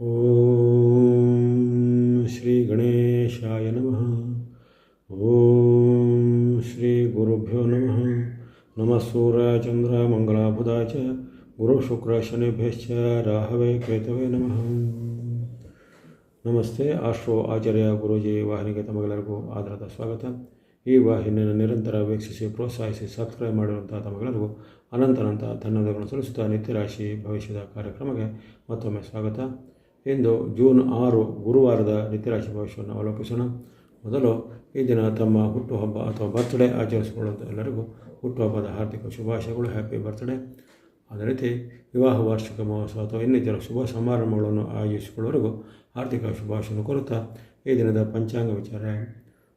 ಓಂ ಶ್ರೀ ಗಣೇಶಾಯ ನಮಃ. ಓಂ ಶ್ರೀ ಗುರುಭ್ಯೋ ನಮಃ. ನಮಃ ಸೂರ್ಯ ಚಂದ್ರ ಮಂಗಳ ಚ ಗುರು ಶುಕ್ರ ಶನಿಭ್ಯಶ್ಚ ರಾಹವೇ ಕೇತವೇ ನಮಃ. ನಮಸ್ತೆ ಆಶ್ರೋ ಆಚಾರ್ಯ ಗುರೂಜಿ ವಾಹಿನಿಗೆ ತಮಗೆಲ್ಲರಿಗೂ ಆಧಾರದ ಸ್ವಾಗತ. ಈ ವಾಹಿನಿಯನ್ನು ನಿರಂತರ ವೀಕ್ಷಿಸಿ ಪ್ರೋತ್ಸಾಹಿಸಿ ಸಬ್ಸ್ಕ್ರೈಬ್ ಮಾಡಿರುವಂಥ ತಮಗೆಲ್ಲರಿಗೂ ಅನಂತನಂತ ಧನ್ಯವಾದಗಳನ್ನು ಸಲ್ಲಿಸುತ್ತಾ ನಿತ್ಯರಾಶಿ ಭವಿಷ್ಯದ ಕಾರ್ಯಕ್ರಮಕ್ಕೆ ಮತ್ತೊಮ್ಮೆ ಸ್ವಾಗತ. ಇಂದು ಜೂನ್ ಆರು ಗುರುವಾರದ ನಿತ್ಯರಾಶಿ ಭವಿಷ್ಯವನ್ನು ಅವಲೋಕಿಸೋಣ. ಮೊದಲು ಈ ದಿನ ತಮ್ಮ ಹುಟ್ಟುಹಬ್ಬ ಅಥವಾ ಬರ್ತ್ಡೇ ಆಚರಿಸಿಕೊಳ್ಳುವಂಥ ಎಲ್ಲರಿಗೂ ಹುಟ್ಟುಹಬ್ಬದ ಹಾರ್ದಿಕ ಶುಭಾಶಯಗಳು ಹ್ಯಾಪಿ ಬರ್ತ್ಡೇ ಅದೇ ರೀತಿ ವಿವಾಹ, ವಾರ್ಷಿಕ ಮಹೋತ್ಸವ ಅಥವಾ ಇನ್ನಿತರ ಶುಭ ಸಮಾರಂಭಗಳನ್ನು ಆಯೋಜಿಸಿಕೊಳ್ಳುವವರೆಗೂ ಆರ್ಥಿಕ ಶುಭಾಶಯವನ್ನು ಕೋರುತ್ತಾ ಈ ದಿನದ ಪಂಚಾಂಗ ವಿಚಾರ.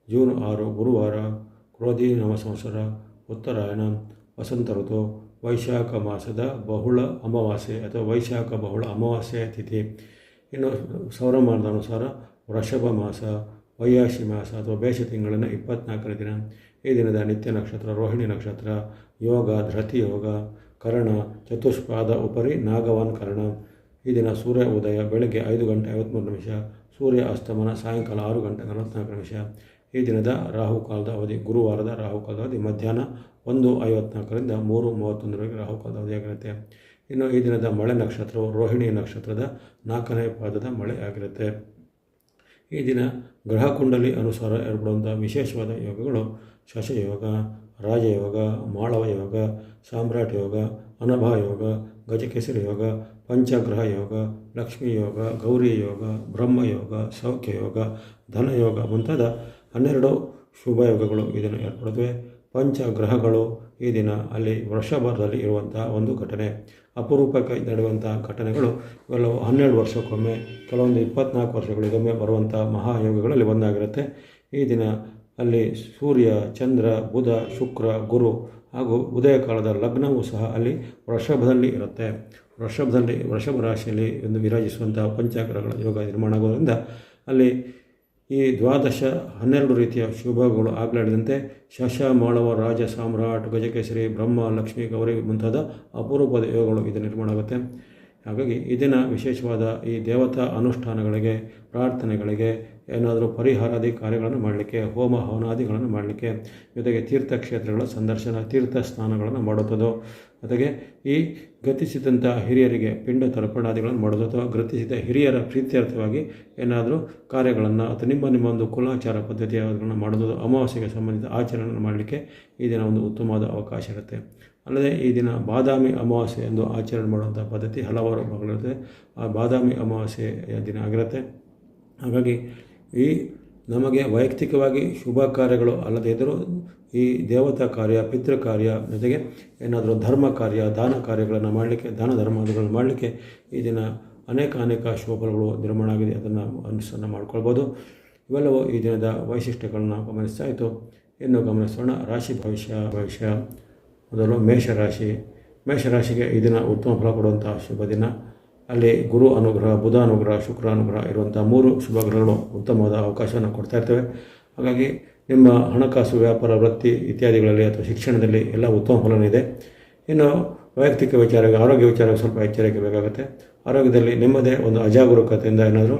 ಜೂನ್ ಆರು ಗುರುವಾರ ಕ್ರೋಧಿ ನವ ಸಂವತ್ಸರ, ಉತ್ತರಾಯಣ, ವಸಂತ ಋತು, ವೈಶಾಖ ಮಾಸದ ಬಹುಳ ಅಮಾವಾಸ್ಯೆ ಅಥವಾ ವೈಶಾಖ ಬಹುಳ ಅಮಾವಾಸ್ಯೆ ತಿಥಿ. ಇನ್ನು ಸೌರಮಾನದ ಅನುಸಾರ ವೃಷಭ ಮಾಸ, ವೈಯಾಶಿ ಮಾಸ ಅಥವಾ ಬೇಷ ತಿಂಗಳಿನ ಇಪ್ಪತ್ನಾಲ್ಕನೇ ದಿನ. ಈ ದಿನದ ನಿತ್ಯ ನಕ್ಷತ್ರ, ರೋಹಿಣಿ ನಕ್ಷತ್ರ, ಯೋಗ, ಧೃತಿ ಯೋಗ, ಕರ್ಣ, ಚತುಷ್ಪಾದ ಉಪರಿ ನಾಗವಾನ್ ಕರ್ಣ ಈ ದಿನ ಸೂರ್ಯ ಉದಯ ಬೆಳಗ್ಗೆ ಐದು ಗಂಟೆ ಐವತ್ತ್ಮೂರು ನಿಮಿಷ, ಸೂರ್ಯ ಅಸ್ತಮನ ಸಾಯಂಕಾಲ ಆರು ಗಂಟೆ ನಲವತ್ತ್ನಾಲ್ಕು ನಿಮಿಷ. ಈ ದಿನದ ರಾಹುಕಾಲದ ಅವಧಿ ಗುರುವಾರದ ರಾಹುಕಾಲದ ಅವಧಿ ಮಧ್ಯಾಹ್ನ ಒಂದು ಐವತ್ನಾಲ್ಕರಿಂದ ಮೂರು ಮೂವತ್ತೊಂದರವರೆಗೆ ರಾಹುಕಾಲದ ಅವಧಿಯಾಗಿರುತ್ತೆ. ಇನ್ನು ಈ ದಿನದ ಮಳೆ ನಕ್ಷತ್ರವು ರೋಹಿಣಿ ನಕ್ಷತ್ರದ ನಾಲ್ಕನೇ ಪಾದದ ಮಳೆ ಆಗಿರುತ್ತೆ. ಈ ದಿನ ಗ್ರಹ ಕುಂಡಲಿ ಅನುಸಾರ ಏರ್ಪಡುವಂಥ ವಿಶೇಷವಾದ ಯೋಗಗಳು ಶಶಯೋಗ, ರಾಜಯೋಗ, ಮಾಳವ ಯೋಗ, ಸಾಮ್ರಾಟ್ ಯೋಗ ಅನಭ ಯೋಗ, ಗಜಕೇಸರಿ ಯೋಗ, ಪಂಚಗ್ರಹ ಯೋಗ, ಲಕ್ಷ್ಮೀ ಯೋಗ, ಗೌರಿ ಯೋಗ ಬ್ರಹ್ಮಯೋಗ ಸೌಖ್ಯ ಯೋಗ ಧನಯೋಗ ಮುಂತಾದ ಹನ್ನೆರಡು ಶುಭ ಯೋಗಗಳು ಈ ದಿನ ಏರ್ಪಡುತ್ತವೆ. ಪಂಚಗ್ರಹಗಳು ಈ ದಿನ ಅಲ್ಲಿ ವೃಷಭದಲ್ಲಿ ಇರುವಂತಹ ಒಂದು ಘಟನೆ. ಅಪರೂಪಕ್ಕೆ ನಡೆಯುವಂಥ ಘಟನೆಗಳು ಇವೆಲ್ಲವೂ ಹನ್ನೆರಡು ವರ್ಷಕ್ಕೊಮ್ಮೆ, ಕೆಲವೊಂದು ಇಪ್ಪತ್ನಾಲ್ಕು ವರ್ಷಗಳಿಗೊಮ್ಮೆ ಬರುವಂಥ ಮಹಾಯೋಗಗಳಲ್ಲಿ ಒಂದಾಗಿರುತ್ತೆ. ಈ ದಿನ ಅಲ್ಲಿ ಸೂರ್ಯ, ಚಂದ್ರ, ಬುಧ, ಶುಕ್ರ, ಗುರು ಹಾಗೂ ಉದಯ ಕಾಲದ ಲಗ್ನವೂ ಸಹ ಅಲ್ಲಿ ವೃಷಭದಲ್ಲಿ ಇರುತ್ತೆ. ವೃಷಭದಲ್ಲಿ, ವೃಷಭ ರಾಶಿಯಲ್ಲಿ ಒಂದು ವಿರಾಜಿಸುವಂಥ ಪಂಚಾಗ್ರಹಗಳ ಯೋಗ ನಿರ್ಮಾಣ ಆಗೋದ್ರಿಂದ ಅಲ್ಲಿ ಈ ದ್ವಾದಶ ಹನ್ನೆರಡು ರೀತಿಯ ಶುಭಗಳು ಆಗಲಾಡಿದಂತೆ ಶಶ ಮಾಳವ ರಾಜ ಸಾಮ್ರಾಟ್, ಗಜಕೇಸರಿ, ಬ್ರಹ್ಮ, ಲಕ್ಷ್ಮಿ, ಗೌರಿ ಮುಂತಾದ ಅಪರೂಪದ ಯೋಗಗಳು ಇದು ನಿರ್ಮಾಣ ಆಗುತ್ತೆ ಹಾಗಾಗಿ ಇದನ್ನು ವಿಶೇಷವಾದ ಈ ದೇವತಾ ಅನುಷ್ಠಾನಗಳಿಗೆ, ಪ್ರಾರ್ಥನೆಗಳಿಗೆ ಏನಾದರೂ ಪರಿಹಾರಾದಿ ಕಾರ್ಯಗಳನ್ನು ಮಾಡಲಿಕ್ಕೆ ಹೋಮ ಹವನಾದಿಗಳನ್ನು ಮಾಡಲಿಕ್ಕೆ ಜೊತೆಗೆ ತೀರ್ಥಕ್ಷೇತ್ರಗಳ ಸಂದರ್ಶನ ತೀರ್ಥ ಸ್ನಾನಗಳನ್ನು ಮಾಡುತ್ತದೋ? ಜೊತೆಗೆ ಈ ಗತಿಸಿದಂಥ ಹಿರಿಯರಿಗೆ ಪಿಂಡ ತರ್ಪಣಾದಿಗಳನ್ನು ಮಾಡೋದು ಅಥವಾ ಗತಿಸಿದ ಹಿರಿಯರ ಪ್ರೀತ್ಯರ್ಥವಾಗಿ ಏನಾದರೂ ಕಾರ್ಯಗಳನ್ನು ಅಥವಾ ನಿಮ್ಮ ನಿಮ್ಮ ಒಂದು ಕುಲಾಚಾರ ಪದ್ಧತಿಗಳನ್ನು ಮಾಡೋದು ಅಮಾವಾಸ್ಯೆಗೆ ಸಂಬಂಧಿತ ಆಚರಣೆಯನ್ನು ಮಾಡಲಿಕ್ಕೆ ಈ ದಿನ ಒಂದು ಉತ್ತಮವಾದ ಅವಕಾಶ ಇರುತ್ತೆ. ಅಲ್ಲದೆ ಈ ದಿನ ಬಾದಾಮಿ ಅಮಾವಾಸ್ಯೆ ಎಂದು ಆಚರಣೆ ಮಾಡುವಂಥ ಪದ್ಧತಿ ಹಲವಾರು ಭಾಗಗಳಿರುತ್ತೆ. ಆ ಬಾದಾಮಿ ಅಮಾವಾಸ್ಯೆಯ ದಿನ ಆಗಿರುತ್ತೆ. ಹಾಗಾಗಿ ಈ ನಮಗೆ ವೈಯಕ್ತಿಕವಾಗಿ ಶುಭ ಕಾರ್ಯಗಳು ಅಲ್ಲದೇ ಇದ್ದರೂ ಈ ದೇವತಾ ಕಾರ್ಯ, ಪಿತೃ ಕಾರ್ಯ ಜೊತೆಗೆ ಏನಾದರೂ ಧರ್ಮ ಕಾರ್ಯ, ದಾನ ಕಾರ್ಯಗಳನ್ನು ಮಾಡಲಿಕ್ಕೆ, ದಾನ ಧರ್ಮಗಳನ್ನು ಮಾಡಲಿಕ್ಕೆ ಈ ದಿನ ಅನೇಕ ಅನೇಕ ಶುಭಫಲಗಳು ನಿರ್ಮಾಣ ಆಗಿದೆ ಅದನ್ನು ಅನುಸರಣೆ ಮಾಡ್ಕೊಳ್ಬೋದು. ಇವೆಲ್ಲವೂ ಈ ದಿನದ ವೈಶಿಷ್ಟ್ಯಗಳನ್ನು ಗಮನಿಸ್ತಾ ಇತ್ತು. ಇನ್ನು ಗಮನಿಸೋಣ, ರಾಶಿ ಭವಿಷ್ಯ ಭವಿಷ್ಯ. ಮೊದಲು ಮೇಷರಾಶಿ. ಮೇಷರಾಶಿಗೆ ಈ ದಿನ ಉತ್ತಮ ಫಲ ಕೊಡುವಂಥ ಶುಭ ದಿನ. ಅಲ್ಲಿ ಗುರು ಅನುಗ್ರಹ, ಬುಧ ಅನುಗ್ರಹ, ಶುಕ್ರ ಅನುಗ್ರಹ ಇರುವಂಥ ಮೂರು ಶುಭ ಗ್ರಹಗಳು ಉತ್ತಮವಾದ ಅವಕಾಶವನ್ನು ಕೊಡ್ತಾ ಇರ್ತವೆ. ಹಾಗಾಗಿ ನಿಮ್ಮ ಹಣಕಾಸು, ವ್ಯಾಪಾರ, ವೃತ್ತಿ ಇತ್ಯಾದಿಗಳಲ್ಲಿ ಅಥವಾ ಶಿಕ್ಷಣದಲ್ಲಿ ಎಲ್ಲ ಉತ್ತಮ ಫಲನಿದೆ ಇನ್ನು ವೈಯಕ್ತಿಕ ವಿಚಾರ ಆರೋಗ್ಯ ವಿಚಾರ ಸ್ವಲ್ಪ ಎಚ್ಚರಿಕೆ ಬೇಕಾಗುತ್ತೆ. ಆರೋಗ್ಯದಲ್ಲಿ ನಿಮ್ಮದೇ ಒಂದು ಅಜಾಗರೂಕತೆಯಿಂದ ಏನಾದರೂ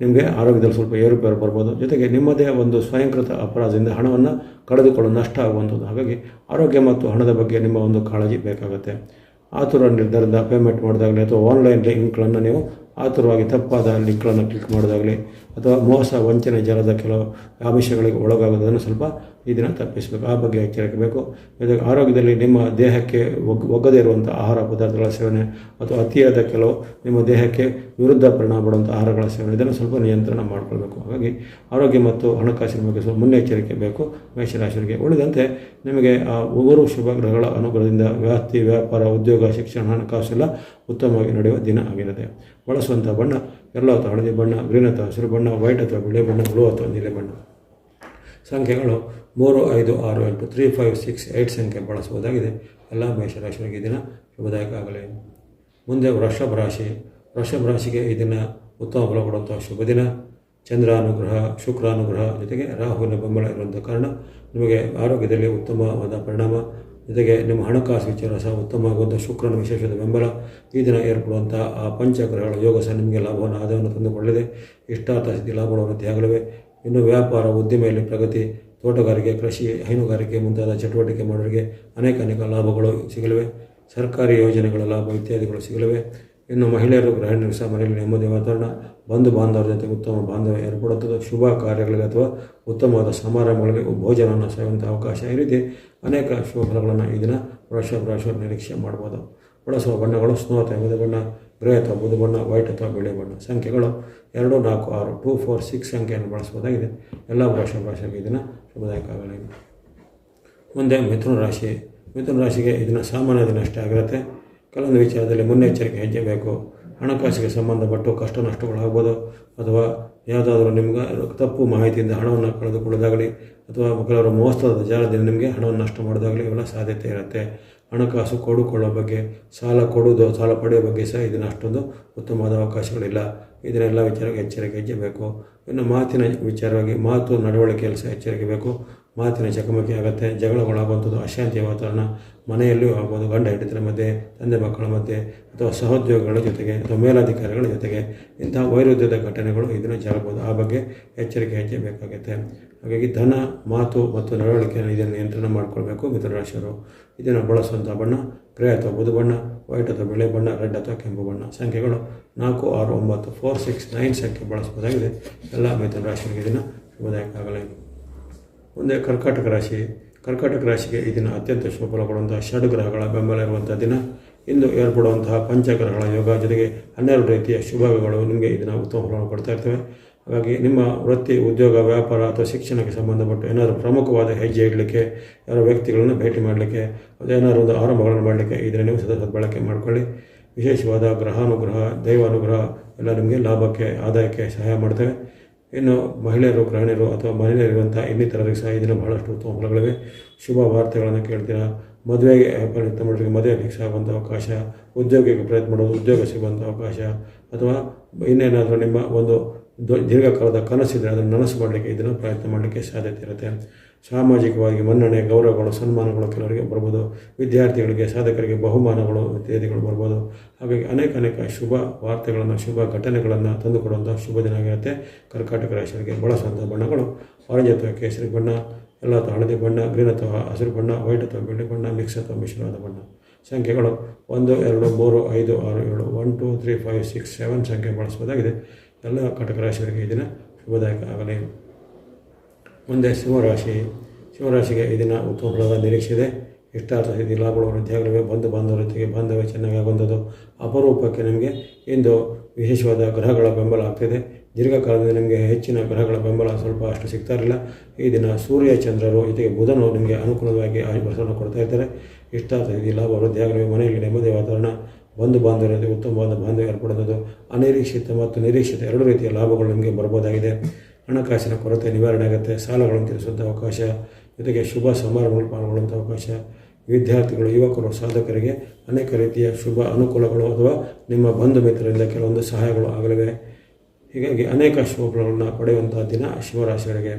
ನಿಮಗೆ ಆರೋಗ್ಯದಲ್ಲಿ ಸ್ವಲ್ಪ ಏರುಪೇರು ಬರ್ಬೋದು. ಜೊತೆಗೆ ನಿಮ್ಮದೇ ಒಂದು ಸ್ವಯಂಕೃತ ಅಪರಾಧದಿಂದ ಹಣವನ್ನು ಕಳೆದುಕೊಳ್ಳಲು ನಷ್ಟ ಆಗುವಂಥದ್ದು. ಹಾಗಾಗಿ ಆರೋಗ್ಯ ಮತ್ತು ಹಣದ ಬಗ್ಗೆ ನಿಮ್ಮ ಒಂದು ಕಾಳಜಿ ಬೇಕಾಗುತ್ತೆ. ಆತುರ ನಿರ್ಧಾರದ ಪೇಮೆಂಟ್ ಮಾಡಿದಾಗಲಿ ಅಥವಾ ಆನ್ಲೈನ್ ಲಿಂಕ್ಗಳನ್ನು ನೀವು ಆತುರವಾಗಿ ತಪ್ಪಾದ ಲಿಂಕ್ಗಳನ್ನು ಕ್ಲಿಕ್ ಮಾಡೋದಾಗಲಿ ಅಥವಾ ಮೋಸ, ವಂಚನೆ, ಜಾಲದ ಕೆಲವು ಆಮಿಷಗಳಿಗೆ ಒಳಗಾಗೋದನ್ನು ಸ್ವಲ್ಪ ಈ ದಿನ ತಪ್ಪಿಸಬೇಕು. ಆ ಬಗ್ಗೆ ಎಚ್ಚರಿಕೆ ಬೇಕು ಜೊತೆಗೆ ಆರೋಗ್ಯದಲ್ಲಿ ನಿಮ್ಮ ದೇಹಕ್ಕೆ ಒಗ್, ಒಗ್ಗದೇ ಇರುವಂಥ ಆಹಾರ ಪದಾರ್ಥಗಳ ಸೇವನೆ ಅಥವಾ ಅತಿಯಾದ ಕೆಲವು ನಿಮ್ಮ ದೇಹಕ್ಕೆ ವಿರುದ್ಧ ಪರಿಣಾಮ ಬಿಡುವಂಥ ಆಹಾರಗಳ ಸೇವನೆ, ಇದನ್ನು ಸ್ವಲ್ಪ ನಿಯಂತ್ರಣ ಮಾಡಿಕೊಳ್ಬೇಕು. ಹಾಗಾಗಿ ಆರೋಗ್ಯ ಮತ್ತು ಹಣಕಾಸಿನ ಬಗ್ಗೆ ಸ್ವಲ್ಪ ಮುನ್ನೆಚ್ಚರಿಕೆ ಬೇಕು. ಮೇಷರಾಶಿಯವರಿಗೆ ಉಳಿದಂತೆ ನಿಮಗೆ ಆ ಮೂರು ಶುಭ ಗ್ರಹಗಳ ಅನುಗ್ರಹದಿಂದ ವ್ಯಾಪ್ತಿ, ವ್ಯಾಪಾರ, ಉದ್ಯೋಗ, ಶಿಕ್ಷಣ, ಹಣಕಾಸು ಎಲ್ಲ ಉತ್ತಮವಾಗಿ ನಡೆಯುವ ದಿನ ಆಗಿರುತ್ತೆ ಬಳಸುವಂಥ ಬಣ್ಣ ಎಲ್ಲ ಅಥವಾ ಹಳದಿ ಬಣ್ಣ, ಗ್ರೀನ್ ಅಥವಾ ಹಸಿರು ಬಣ್ಣ, ವೈಟ್ ಅಥವಾ ಬಿಳಿ ಬಣ್ಣ, ಬ್ಲೂ ಅಥವಾ ನೀಲಿ ಬಣ್ಣ. ಸಂಖ್ಯೆಗಳು ಮೂರು ಐದು ಆರು ಎಂಟು ತ್ರೀ ಫೈವ್ ಸಿಕ್ಸ್ ಏಯ್ಟ್ ಸಂಖ್ಯೆ ಬಳಸಬಹುದಾಗಿದೆ. ಎಲ್ಲ ಮೇಷರಾಶಿಯವರಿಗೆ ದಿನ ಶುಭದಾಯಕ ಆಗಲಿ ಮುಂದೆ ವೃಷಭ ರಾಶಿ. ವೃಷಭ ರಾಶಿಗೆ ಈ ದಿನ ಉತ್ತಮ ಫಲ ಕೊಡುವಂಥ ಶುಭ ದಿನ. ಚಂದ್ರಾನುಗ್ರಹ, ಶುಕ್ರಾನುಗ್ರಹ ಜೊತೆಗೆ ರಾಹುವಿನ ಬೆಂಬಲ ಇರುವಂಥ ಕಾರಣ ನಿಮಗೆ ಆರೋಗ್ಯದಲ್ಲಿ ಉತ್ತಮವಾದ ಪರಿಣಾಮ. ಜೊತೆಗೆ ನಿಮ್ಮ ಹಣಕಾಸು ವಿಚಾರ ಸಹ ಉತ್ತಮವಾಗುವಂಥ ಶುಕ್ರನ ವಿಶೇಷದ ಬೆಂಬಲ. ಈ ದಿನ ಏರ್ಪಡುವಂಥ ಆ ಪಂಚಗ್ರಹಗಳ ಯೋಗ ಸಹ ನಿಮಗೆ ಲಾಭವನ್ನು ಆದಾಯವನ್ನು ತಂದುಕೊಳ್ಳಿದೆ ಇಷ್ಟಾರ್ಥ ಸ್ಥಿತಿ ಲಾಭಗಳು ವೃದ್ಧಿಯಾಗಲಿವೆ. ಇನ್ನು ವ್ಯಾಪಾರ, ಉದ್ದಿಮೆಯಲ್ಲಿ ಪ್ರಗತಿ ತೋಟಗಾರಿಕೆ, ಕೃಷಿ, ಹೈನುಗಾರಿಕೆ ಮುಂತಾದ ಚಟುವಟಿಕೆ ಮಾಡೋರಿಗೆ ಅನೇಕ ಅನೇಕ ಲಾಭಗಳು ಸಿಗಲಿವೆ. ಸರ್ಕಾರಿ ಯೋಜನೆಗಳ ಲಾಭ ಇತ್ಯಾದಿಗಳು ಸಿಗಲಿವೆ. ಇನ್ನು ಮಹಿಳೆಯರು ಗೃಹಿಣಿಯರು ಸಹ ಮನೆಯಲ್ಲಿ ನೆಮ್ಮದಿ ವಾತಾವರಣ, ಬಂಧು ಬಾಂಧವರ ಜೊತೆ ಉತ್ತಮ ಬಾಂಧವ್ಯ ಏರ್ಪಡುತ್ತದೆ. ಶುಭ ಕಾರ್ಯಗಳಿಗೆ ಅಥವಾ ಉತ್ತಮವಾದ ಸಮಾರಂಭಗಳಿಗೆ ಭೋಜನವನ್ನು ಸೇವಂಥ ಅವಕಾಶ ಈ ರೀತಿ ಅನೇಕ ಶುಭ ಫಲಗಳನ್ನು ಈ ದಿನ ವೃಷ ನಿರೀಕ್ಷೆ ಮಾಡ್ಬೋದು ಬಳಸುವ ಬಣ್ಣಗಳು ಸ್ನೋ ಅಥವಾ ಬಣ್ಣ ಗ್ರೇ ಅಥವಾ ಬೂದು ಬಣ್ಣ, ವೈಟ್ ಅಥವಾ ಬಿಳಿ ಬಣ್ಣ. ಸಂಖ್ಯೆಗಳು ಎರಡು, ನಾಲ್ಕು, ಆರು, ಟೂ, ಫೋರ್, ಸಿಕ್ಸ್ ಸಂಖ್ಯೆಯನ್ನು ಬಳಸಬಹುದಾಗಿದೆ ಎಲ್ಲ ಭಾಷೆ ಭಾಷೆಗೆ ಇದನ್ನು ದಿನ ಶುಭದಾಯಕ ಮುಂದೆ ಮಿಥುನ ರಾಶಿ. ಮಿಥುನ ರಾಶಿಗೆ ಇದನ್ನು ಸಾಮಾನ್ಯ ದಿನ ಅಷ್ಟೇ ಆಗಿರುತ್ತೆ. ಕೆಲವೊಂದು ವಿಚಾರದಲ್ಲಿ ಮುನ್ನೆಚ್ಚರಿಕೆ ಹೆಜ್ಜೆ ಬೇಕು ಹಣಕಾಸಿಗೆ ಸಂಬಂಧಪಟ್ಟು ಕಷ್ಟ ನಷ್ಟಗಳಾಗ್ಬೋದು ಅಥವಾ ಯಾವುದಾದ್ರೂ ನಿಮ್ಗೆ ತಪ್ಪು ಮಾಹಿತಿಯಿಂದ ಹಣವನ್ನು ಕಳೆದುಕೊಳ್ಳೋದಾಗಲಿ, ಅಥವಾ ಕೆಲವರು ಮೋಸದ ಜಾಲದಿಂದ ನಿಮಗೆ ಹಣವನ್ನು ನಷ್ಟ ಮಾಡೋದಾಗಲಿ ಇವೆಲ್ಲ ಸಾಧ್ಯತೆ ಇರುತ್ತೆ. ಹಣಕಾಸು ಕೊಡುಕೊಳ್ಳೋ ಬಗ್ಗೆ, ಸಾಲ ಕೊಡೋದು ಸಾಲ ಪಡೆಯೋ ಬಗ್ಗೆ ಸಹ ಇದನ್ನು ಅಷ್ಟೊಂದು ಉತ್ತಮವಾದ ಅವಕಾಶಗಳಿಲ್ಲ. ಇದನ್ನೆಲ್ಲ ವಿಚಾರಕ್ಕೆ ಎಚ್ಚರಿಕೆ ಬೇಕು ಇನ್ನು ಮಾತಿನ ವಿಚಾರವಾಗಿ, ಮಾತು ನಡವಳಿಕೆಯಲ್ಲಿ ಸಹ ಎಚ್ಚರಿಕೆ ಬೇಕು ಮಾತಿನ ಚಕಮಕಿ ಆಗುತ್ತೆ, ಜಗಳಗಳಾಗುವಂಥದ್ದು, ಅಶಾಂತಿಯ ವಾತಾವರಣ ಮನೆಯಲ್ಲಿಯೂ ಆಗ್ಬೋದು, ಗಂಡ ಹೆಂಡತಿರ ಮಧ್ಯೆ, ತಂದೆ ಮಕ್ಕಳ ಮಧ್ಯೆ, ಅಥವಾ ಸಹೋದ್ಯೋಗಿಗಳ ಜೊತೆಗೆ, ಅಥವಾ ಮೇಲಾಧಿಕಾರಿಗಳ ಜೊತೆಗೆ ಇಂತಹ ವೈರುಧ್ಯದ ಘಟನೆಗಳು ಇದನ್ನು ಜರಬಹುದು ಆ ಬಗ್ಗೆ ಎಚ್ಚರಿಕೆ ಹೆಚ್ಚೆ ಬೇಕಾಗುತ್ತೆ. ಹಾಗಾಗಿ ಧನ, ಮಾತು ಮತ್ತು ನಡವಳಿಕೆಯನ್ನು ಇದನ್ನು ನಿಯಂತ್ರಣ ಮಾಡಿಕೊಳ್ಬೇಕು ಮಿಥುನ ಇದನ್ನು ಬಳಸುವಂಥ ಬಣ್ಣ, ಗ್ರೇ ಅಥವಾ ಬುಧ ಬಣ್ಣ, ವೈಟ್ ಅಥವಾ ಬಿಳಿ ಬಣ್ಣ, ರೆಡ್ ಅಥವಾ ಕೆಂಪು ಬಣ್ಣ. ಸಂಖ್ಯೆಗಳು ನಾಲ್ಕು, ಆರು, ಒಂಬತ್ತು, ಫೋರ್, ಸಿಕ್ಸ್, ನೈನ್ ಸಂಖ್ಯೆ ಬಳಸಬಹುದಾಗಿದೆ. ಎಲ್ಲ ಮಿಥುನ ಇದನ್ನು ಶುಭದಾಯಕ ಆಗಲಿ. ಮುಂದೆ ಕರ್ಕಾಟಕ ರಾಶಿ. ಕರ್ಕಾಟಕ ರಾಶಿಗೆ ಈ ದಿನ ಅತ್ಯಂತ ಶುಭ ಫಲ ಕೊಡುವಂತಹ ಷಡ್ಗ್ರಹಗಳ ಬೆಂಬಲ ಇರುವಂತಹ ದಿನ. ಇಂದು ಏರ್ಪಡುವಂತಹ ಪಂಚಗ್ರಹಗಳ ಯೋಗ ಜೊತೆಗೆ ಹನ್ನೆರಡು ರೀತಿಯ ಶುಭಗಳು ನಿಮಗೆ ಈ ದಿನ ಉತ್ತಮ ಫಲವನ್ನು ಕೊಡ್ತಾ ಇರ್ತವೆ. ಹಾಗಾಗಿ ನಿಮ್ಮ ವೃತ್ತಿ, ಉದ್ಯೋಗ, ವ್ಯಾಪಾರ ಅಥವಾ ಶಿಕ್ಷಣಕ್ಕೆ ಸಂಬಂಧಪಟ್ಟು ಏನಾದರೂ ಪ್ರಮುಖವಾದ ಹೆಜ್ಜೆ ಇಡಲಿಕ್ಕೆ, ಯಾರೋ ವ್ಯಕ್ತಿಗಳನ್ನು ಭೇಟಿ ಮಾಡಲಿಕ್ಕೆ, ಅಥವಾ ಏನಾದರೂ ಒಂದು ಆರಂಭಗಳನ್ನು ಮಾಡಲಿಕ್ಕೆ ಈ ದಿನ ನೀವು ಸದಾ ಬಳಕೆ ಮಾಡಿಕೊಳ್ಳಿ. ವಿಶೇಷವಾದ ಗ್ರಹಾನುಗ್ರಹ, ದೈವಾನುಗ್ರಹ ಎಲ್ಲ ನಿಮಗೆ ಲಾಭಕ್ಕೆ, ಆದಾಯಕ್ಕೆ ಸಹಾಯ ಮಾಡ್ತವೆ. ಇನ್ನು ಮಹಿಳೆಯರು, ಗೃಹಿಣಿಯರು ಅಥವಾ ಮಹಿಳೆಯರಿರುವಂಥ ಇನ್ನಿತರರಿಗೆ ಸಹ ದಿನ ಬಹಳಷ್ಟು ಉತ್ತಮ ಫಲಗಳಿವೆ. ಶುಭ ವಾರ್ತೆಗಳನ್ನು ಕೇಳ್ತೀರಾ? ಮದುವೆಗೆ ಮಾಡೋರಿಗೆ ಮದುವೆ ಫಿಕ್ಸ್ ಆಗುವಂಥ ಅವಕಾಶ, ಉದ್ಯೋಗಕ್ಕೆ ಪ್ರಯತ್ನ ಮಾಡೋದು ಉದ್ಯೋಗ ಸಿಗುವಂಥ ಅವಕಾಶ ಅಥವಾ ಇನ್ನೇನಾದರೂ ನಿಮ್ಮ ಒಂದು ದೀರ್ಘಕಾಲದ ಕನಸಿದ್ರೆ ಅದನ್ನು ನನಸು ಮಾಡಲಿಕ್ಕೆ ಇದನ್ನು ಪ್ರಯತ್ನ ಮಾಡಲಿಕ್ಕೆ ಸಾಧ್ಯತೆ ಇರುತ್ತೆ. ಸಾಮಾಜಿಕವಾಗಿ ಮನ್ನಣೆ, ಗೌರವಗಳು, ಸನ್ಮಾನಗಳು ಕೆಲವರಿಗೆ ಬರ್ಬೋದು. ವಿದ್ಯಾರ್ಥಿಗಳಿಗೆ, ಸಾಧಕರಿಗೆ ಬಹುಮಾನಗಳು ಇತ್ಯಾದಿಗಳು ಬರ್ಬೋದು. ಹಾಗಾಗಿ ಅನೇಕ ಅನೇಕ ಶುಭ ವಾರ್ತೆಗಳನ್ನು, ಶುಭ ಘಟನೆಗಳನ್ನು ತಂದುಕೊಡುವಂಥ ಶುಭ ದಿನ ಆಗಿರುತ್ತೆ ಕರ್ಕಾಟಕ ರಾಶಿಯವರಿಗೆ ಬಳಸುವಂಥ ಬಣ್ಣಗಳು. ಆರೆಂಜ್ ಅಥವಾ ಕೇಸರಿ ಬಣ್ಣ, ಎಲ್ಲ ಅಥವಾ ಹಳದಿ ಬಣ್ಣ ಗ್ರೀನ್ ಅಥವಾ ಹಸಿರು ಬಣ್ಣ ವೈಟ್ ಅಥವಾ ಬಿಳಿ ಬಣ್ಣ ಮಿಕ್ಸ್ ಅಥವಾ ಮಿಶ್ರವಾದ ಬಣ್ಣ. ಸಂಖ್ಯೆಗಳು ಒಂದು, ಎರಡು, ಮೂರು, ಐದು, ಆರು, ಏಳು, one, two, three, five, six, seven ಸಂಖ್ಯೆ ಬಳಸ್ಬೋದಾಗಿದೆ ಎಲ್ಲ ಕಟಕ ರಾಶಿಯವರಿಗೆ ಈ ದಿನ ಶುಭದಾಯಕ ಆಗಲಿ. ಮುಂದೆ ಸಿಂಹರಾಶಿ, ಸಿಂಹರಾಶಿಗೆ ಈ ದಿನ ಉತ್ತಮ ಫಲದ ನಿರೀಕ್ಷೆ ಇದೆ. ಇಷ್ಟಾರ್ಥ ಸಿದ್ಧಿ ಲಾಭಗಳು ವೃದ್ಧಿಯಾಗಲಿವೆ. ಬಂಧು ಬಾಂಧವರ ಜೊತೆಗೆ ಬಾಂಧವ್ಯ ಚೆನ್ನಾಗಿ ಆಗುವಂಥದ್ದು ಅಪರೂಪಕ್ಕೆ ನಿಮಗೆ ಇಂದು ವಿಶೇಷವಾದ ಗ್ರಹಗಳ ಬೆಂಬಲ ಆಗ್ತಿದೆ. ದೀರ್ಘಕಾಲದಿಂದ ನಿಮಗೆ ಹೆಚ್ಚಿನ ಗ್ರಹಗಳ ಬೆಂಬಲ ಸ್ವಲ್ಪ ಅಷ್ಟು ಸಿಗ್ತಾ ಇರಲಿಲ್ಲ. ಈ ದಿನ ಸೂರ್ಯ ಚಂದ್ರರು, ಜೊತೆಗೆ ಬುಧನು ನಿಮಗೆ ಅನುಕೂಲವಾಗಿ ಆಶೀರ್ವಾದವನ್ನು ಕೊಡ್ತಾ ಇರ್ತಾರೆ. ಇಷ್ಟಾರ್ಥ ಸಿದ್ಧಿ ಲಾಭ ವೃದ್ಧಿಯಾಗಲಿವೆ. ಮನೆಯಲ್ಲಿ ನೆಮ್ಮದಿ ವಾತಾವರಣ, ಬಂಧು ಬಾಂಧವರಲ್ಲಿ ಉತ್ತಮವಾದ ಬಾಂಧವ್ಯ ಏರ್ಪಡುವುದು ಅನಿರೀಕ್ಷಿತ ಮತ್ತು ನಿರೀಕ್ಷಿತ ಎರಡು ರೀತಿಯ ಲಾಭಗಳು ನಿಮಗೆ ಬರ್ಬೋದಾಗಿದೆ. ಹಣಕಾಸಿನ ಕೊರತೆ ನಿವಾರಣೆ ಆಗುತ್ತೆ, ಸಾಲಗಳನ್ನು ತಿಳಿಸುವಂಥ ಅವಕಾಶ, ಜೊತೆಗೆ ಶುಭ ಸಮಾರಂಭಗಳು ಪಾಲ್ಗೊಳ್ಳುವಂಥ ಅವಕಾಶ. ವಿದ್ಯಾರ್ಥಿಗಳು, ಯುವಕರು, ಸಾಧಕರಿಗೆ ಅನೇಕ ರೀತಿಯ ಶುಭ ಅನುಕೂಲಗಳು ಅಥವಾ ನಿಮ್ಮ ಬಂಧು ಮಿತ್ರರಿಂದ ಕೆಲವೊಂದು ಸಹಾಯಗಳು ಆಗಲಿವೆ. ಹೀಗಾಗಿ ಅನೇಕ ಶುಭಗಳನ್ನು ಪಡೆಯುವಂಥ ದಿನ ಶಿವರಾಶಿಗಳಿಗೆ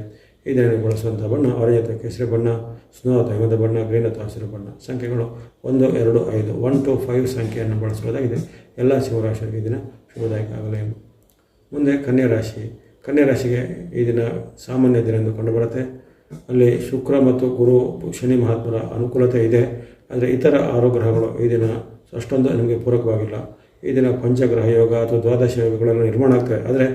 ಈ ದಿನ ಬಳಸುವಂಥ ಬಣ್ಣ ಆರೆಂಜ್ ಅಥವಾ ಕೇಸರಿ ಬಣ್ಣ ಸ್ನೋ ಹಿಮದ ಬಣ್ಣ ಗ್ರೀನ್ ಅಥವಾ ಹಸಿರು ಬಣ್ಣ. ಸಂಖ್ಯೆಗಳು ಒಂದು, ಎರಡು, ಐದು, ಒನ್, ಟು, ಫೈವ್ ಸಂಖ್ಯೆಯನ್ನು ಬಳಸುವುದಾಗಿದೆ. ಎಲ್ಲ ಶಿವರಾಶಿಗಳಿಗೆ ದಿನ ಶುಭದಾಯಕ ಆಗಲಿ. ಮುಂದೆ ಕನ್ಯಾ ರಾಶಿ ಕನ್ಯಾ ರಾಶಿಗೆ ಈ ದಿನ ಸಾಮಾನ್ಯ ದಿನ ಎಂದು ಕಂಡುಬರುತ್ತೆ. ಅಲ್ಲಿ ಶುಕ್ರ ಮತ್ತು ಗುರು, ಶನಿ, ಮಹಾತ್ಮರ ಅನುಕೂಲತೆ ಇದೆ. ಆದರೆ ಇತರ ಆರು ಗ್ರಹಗಳು ಈ ದಿನ ಅಷ್ಟೊಂದು ನಿಮಗೆ ಪೂರಕವಾಗಿಲ್ಲ. ಈ ದಿನ ಪಂಚಗ್ರಹ ಯೋಗ ಅಥವಾ ದ್ವಾದಶ ಯೋಗಗಳೆಲ್ಲ ನಿರ್ಮಾಣ ಆಗ್ತವೆ. ಆದರೆ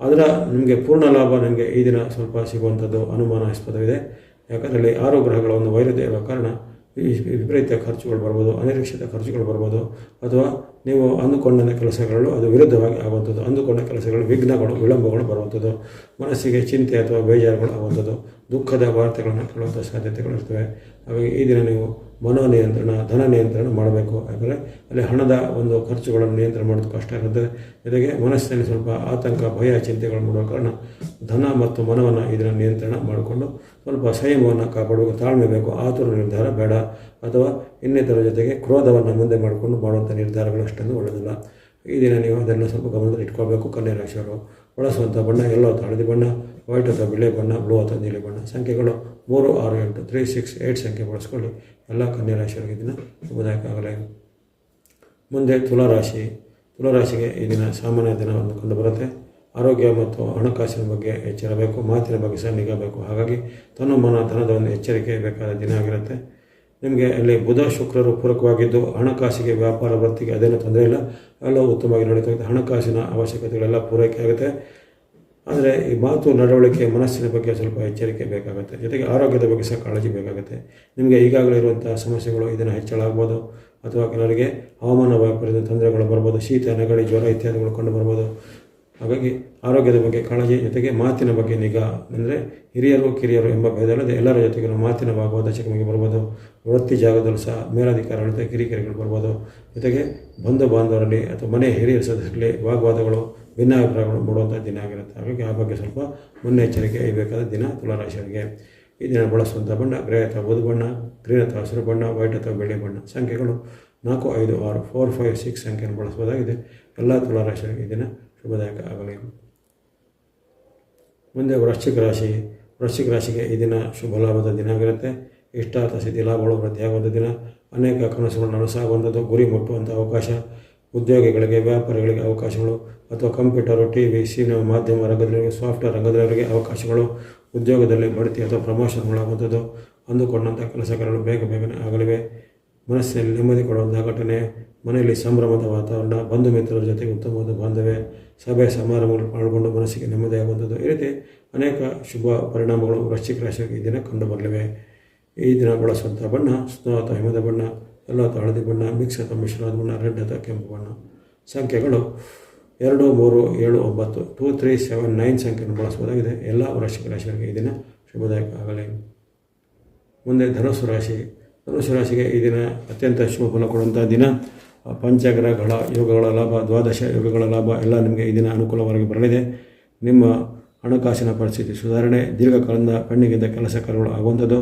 ಅದರ ನಿಮಗೆ ಪೂರ್ಣ ಲಾಭ ನಿಮಗೆ ಈ ದಿನ ಸ್ವಲ್ಪ ಸಿಗುವಂಥದ್ದು ಅನುಮಾನಾಸ್ಪದವಿದೆ. ಯಾಕಂದರೆ ಅಲ್ಲಿ ಆರು ಗ್ರಹಗಳ ಒಂದು ವೈರುಧ್ಯ ಇರುವ ಕಾರಣ ವಿಪರೀತ ಖರ್ಚುಗಳು ಬರ್ಬೋದು, ಅನಿರೀಕ್ಷಿತ ಖರ್ಚುಗಳು ಬರ್ಬೋದು ಅಥವಾ ನೀವು ಅಂದುಕೊಂಡ ಕೆಲಸಗಳು, ಅದು ವಿರುದ್ಧವಾಗಿ ಆಗುವಂಥದ್ದು. ಅಂದುಕೊಂಡ ಕೆಲಸಗಳು, ವಿಘ್ನಗಳು, ವಿಳಂಬಗಳು ಬರುವಂಥದ್ದು. ಮನಸ್ಸಿಗೆ ಚಿಂತೆ ಅಥವಾ ಬೇಜಾರುಗಳು ಆಗುವಂಥದ್ದು. ದುಃಖದ ವಾರ್ತೆಗಳನ್ನು ಕೇಳುವಂಥ ಸಾಧ್ಯತೆಗಳು ಇರ್ತವೆ. ಹಾಗಾಗಿ ಈ ದಿನ ನೀವು ಮನೋನಿಯಂತ್ರಣ, ಧನ ನಿಯಂತ್ರಣ ಮಾಡಬೇಕು. ಯಾಕಂದರೆ ಅಲ್ಲಿ ಹಣದ ಒಂದು ಖರ್ಚುಗಳನ್ನು ನಿಯಂತ್ರಣ ಮಾಡೋದು ಕಷ್ಟ ಇರುತ್ತೆ ಜೊತೆಗೆ ಮನಸ್ಸಿನಲ್ಲಿ ಸ್ವಲ್ಪ ಆತಂಕ, ಭಯ, ಚಿಂತೆಗಳು ಮಾಡುವ ಕಾರಣ ಧನ ಮತ್ತು ಮನವನ್ನು ಇದನ್ನು ನಿಯಂತ್ರಣ ಮಾಡಿಕೊಂಡು ಸ್ವಲ್ಪ ಸಂಯಮವನ್ನು ಕಾಪಾಡುವ ತಾಳ್ಮೆ ಬೇಕು. ಆತುರ ನಿರ್ಧಾರ ಬೇಡ. ಅಥವಾ ಇನ್ನಿತರ ಜೊತೆಗೆ ಕ್ರೋಧವನ್ನು ಮುಂದೆ ಮಾಡಿಕೊಂಡು ಮಾಡುವಂಥ ನಿರ್ಧಾರಗಳು ಅಷ್ಟೊಂದು ಒಳ್ಳೆಯದಿಲ್ಲ. ಈ ದಿನ ನೀವು ಅದನ್ನು ಸ್ವಲ್ಪ ಗಮನದಲ್ಲಿ ಇಟ್ಕೊಳ್ಬೇಕು. ಕನ್ಯಾ ರಾಶಿಯವರು ಬಳಸುವಂಥ ಬಣ್ಣ, ಎಲ್ಲೋ ಅಥವಾ ಹಳದಿ ಬಣ್ಣ, ವೈಟ್ ಅಥವಾ ಬಿಳಿ ಬಣ್ಣ, ಬ್ಲೂ ಅಥವಾ ನೀಲಿ ಬಣ್ಣ. ಸಂಖ್ಯೆಗಳು ಮೂರು, ಆರು, ಎಂಟು, ತ್ರೀ, ಸಿಕ್ಸ್ ಏಯ್ಟ್ ಸಂಖ್ಯೆ ಬಳಸ್ಕೊಳ್ಳಿ. ಎಲ್ಲ ಕನ್ಯಾ ರಾಶಿಯವರಿಗೆ ದಿನ ಶುಭದಾಯಕ ಮುಂದೆ ತುಲಾರಾಶಿ. ತುಲಾರಾಶಿಗೆ ಈ ದಿನ ಸಾಮಾನ್ಯ ದಿನವನ್ನು ಕಂಡುಬರುತ್ತೆ ಆರೋಗ್ಯ ಮತ್ತು ಹಣಕಾಸಿನ ಬಗ್ಗೆ ಎಚ್ಚರಬೇಕು, ಮಾತಿನ ಬಗ್ಗೆ ಸಹ ಹಾಗಾಗಿ ತನ್ನ ಮನ ಧನದ ಒಂದು ಎಚ್ಚರಿಕೆ ಬೇಕಾದ ದಿನ ಆಗಿರುತ್ತೆ. ನಿಮಗೆ ಅಲ್ಲಿ ಬುಧ ಶುಕ್ರರು ಪೂರಕವಾಗಿದ್ದು ಹಣಕಾಸಿಗೆ ವ್ಯಾಪಾರ ವೃತ್ತಿಗೆ ಅದೇನೂ ತೊಂದರೆ ಇಲ್ಲ. ಎಲ್ಲ ಉತ್ತಮವಾಗಿ ನಡೀತಾ ಹಣಕಾಸಿನ ಅವಶ್ಯಕತೆಗಳೆಲ್ಲ ಪೂರೈಕೆ ಆಗುತ್ತೆ. ಆದರೆ ಈ ಮಾತು, ನಡವಳಿಕೆ, ಮನಸ್ಸಿನ ಬಗ್ಗೆ ಸ್ವಲ್ಪ ಎಚ್ಚರಿಕೆ ಬೇಕಾಗುತ್ತೆ. ಜೊತೆಗೆ ಆರೋಗ್ಯದ ಬಗ್ಗೆ ಸಹ ಕಾಳಜಿ ಬೇಕಾಗುತ್ತೆ. ನಿಮಗೆ ಈಗಾಗಲೇ ಇರುವಂಥ ಸಮಸ್ಯೆಗಳು ಇದನ್ನು ಹೆಚ್ಚಳ ಆಗ್ಬೋದು. ಅಥವಾ ಕೆಲವರಿಗೆ ಹವಾಮಾನ ವ್ಯಾಪಾರದ ತೊಂದರೆಗಳು ಬರ್ಬೋದು. ಶೀತ, ನೆಗಡಿ, ಜ್ವರ ಇತ್ಯಾದಿಗಳು ಕಂಡು ಬರ್ಬೋದು. ಹಾಗಾಗಿ ಆರೋಗ್ಯದ ಬಗ್ಗೆ ಕಾಳಜಿ ಜೊತೆಗೆ ಮಾತಿನ ಬಗ್ಗೆ ನಿಗಾ, ಅಂದರೆ ಹಿರಿಯರು, ಕಿರಿಯರು ಎಂಬ ಭೇದ ಎಲ್ಲರ ಜೊತೆಗೆ ಮಾತಿನ ಭಾಗವಾದ ಚಿಕ್ಕಮಿಗೆ ಬರ್ಬೋದು. ವೃತ್ತಿ ಜಾಗದಲ್ಲೂ ಸಹ ಮೇಲಾಧಿಕಾರಿಗಳ ಕಿರಿಕಿರಿಗಳು ಬರ್ಬೋದು. ಜೊತೆಗೆ ಬಂಧು ಬಾಂಧವರಲ್ಲಿ ಅಥವಾ ಮನೆ ಹಿರಿಯ ಸದಸ್ಯರಲ್ಲಿ ವಾಗ್ವಾದಗಳು, ಭಿನ್ನಾಭಿಪ್ರಾಯಗಳು ಮೂಡುವಂಥ ದಿನ ಆಗಿರುತ್ತೆ. ಹಾಗಾಗಿ ಆ ಬಗ್ಗೆ ಸ್ವಲ್ಪ ಮುನ್ನೆಚ್ಚರಿಕೆ ಇರಬೇಕಾದ ದಿನ ತುಲಾರಾಶಿಯವರಿಗೆ. ಈ ದಿನ ಬಳಸುವಂಥ ಬಣ್ಣ ಗ್ರೇ ಅಥವಾ ಬುದು ಬಣ್ಣ, ಗ್ರೀನ್ ಅಥವಾ ಹಸಿರು ಬಣ್ಣ, ವೈಟ್ ಅಥವಾ ಬೆಳೆ ಬಣ್ಣ. ಸಂಖ್ಯೆಗಳು ನಾಲ್ಕು, ಐದು, ಆರು ಫೋರ್ ಫೈವ್ ಸಿಕ್ಸ್ ಸಂಖ್ಯೆಯನ್ನು ಬಳಸಬಹುದಾಗಿದೆ. ಎಲ್ಲ ತುಲಾರಾಶಿಯವರಿಗೆ ಈ ದಿನ ಶುಭದಾಯಕ ಆಗಲಿ. ಮುಂದೆ ವೃಶ್ಚಿಕ ರಾಶಿ. ವೃಶ್ಚಿಕ ರಾಶಿಗೆ ಈ ದಿನ ಶುಭ ಲಾಭದ ದಿನ ಆಗಿರುತ್ತೆ. ಇಷ್ಟಾರ್ಥ ಸಿದ್ಧಿ ಲಾಭಗಳು ವೃದ್ಧಿಯಾಗುವಂಥ ದಿನ. ಅನೇಕ ಕನಸುಗಳು ನನಸಾಗುವಂಥದ್ದು, ಗುರಿ ಮುಟ್ಟುವಂಥ ಅವಕಾಶ. ಉದ್ಯೋಗಿಗಳಿಗೆ, ವ್ಯಾಪಾರಿಗಳಿಗೆ ಅವಕಾಶಗಳು ಅಥವಾ ಕಂಪ್ಯೂಟರು ಟಿ ವಿ ಸಿನಿಮಾ ಮಾಧ್ಯಮ ರಂಗದಲ್ಲಿ ಸಾಫ್ಟ್ವೇರ್ ರಂಗದವರಿಗೆ ಅವಕಾಶಗಳು. ಉದ್ಯೋಗದಲ್ಲಿ ಬಡ್ತಿ ಅಥವಾ ಪ್ರಮೋಷನ್ಗಳಾಗುವಂಥದ್ದು. ಅಂದುಕೊಂಡಂಥ ಕೆಲಸ ಕಾರ್ಯಗಳು ಬೇಗ ಬೇಗನೆ ಆಗಲಿವೆ. ಮನಸ್ಸಿನಲ್ಲಿ ನೆಮ್ಮದಿ ಕೊಡುವಂಥ ಘಟನೆ, ಮನೆಯಲ್ಲಿ ಸಂಭ್ರಮದ ವಾತಾವರಣ, ಬಂಧು ಮಿತ್ರರ ಜೊತೆಗೆ ಉತ್ತಮವಾದ ಬಾಂಧವ್ಯ, ಸಭೆ ಸಮಾರಂಭಗಳು ಪಾಲ್ಗೊಂಡು ಮನಸ್ಸಿಗೆ ನೆಮ್ಮದಿಯಾಗುವಂಥದ್ದು. ಈ ರೀತಿ ಅನೇಕ ಶುಭ ಪರಿಣಾಮಗಳು ವೃಶ್ಚಿಕ ರಾಶಿಗೆ ಈ ದಿನ ಕಂಡುಬರಲಿವೆ ಈ ದಿನ ಬಳಸುವಂಥ ಬಣ್ಣ ಅಥವಾ ಹಿಮದ ಬಣ್ಣ, ಎಲ್ಲ ಅಥವಾ ಹಳದಿ ಬಣ್ಣ, ಮಿಕ್ಸ್ ಅಥವಾ ಮಿಶ್ರವಾದ ಬಣ್ಣ, ರೆಡ್ ಅಥವಾ ಕೆಂಪು ಬಣ್ಣ. ಸಂಖ್ಯೆಗಳು ಎರಡು, ಮೂರು, ಏಳು, ಒಂಬತ್ತು, ಟೂ, ತ್ರೀ, ಸೆವೆನ್, ನೈನ್ ಸಂಖ್ಯೆಯನ್ನು ಬಳಸಬಹುದಾಗಿದೆ. ಎಲ್ಲ ವೃಶ್ಚಿಕ ರಾಶಿಯಾಗಿ ಈ ದಿನ ಶುಭದಾಯಕ ಆಗಲಿ ಮುಂದೆ ಧನುಸ್ಸು ರಾಶಿ ರಾಶಿಗೆ ಈ ದಿನ ಅತ್ಯಂತ ಶುಭ ಫಲ ಕೊಡುವಂಥ ದಿನ. ಪಂಚಗ್ರಹಗಳ ಯೋಗಗಳ ಲಾಭ, ದ್ವಾದಶ ಯೋಗಗಳ ಲಾಭ ಎಲ್ಲ ನಿಮಗೆ ಈ ದಿನ ಅನುಕೂಲವಾಗಿ ಬರಲಿದೆ. ನಿಮ್ಮ ಹಣಕಾಸಿನ ಪರಿಸ್ಥಿತಿ ಸುಧಾರಣೆ, ದೀರ್ಘಕಾಲದಿಂದ ಕಣ್ಣಿಗಿದ್ದ ಕೆಲಸ ಕಾರ್ಯಗಳು ಆಗುವಂಥದ್ದು.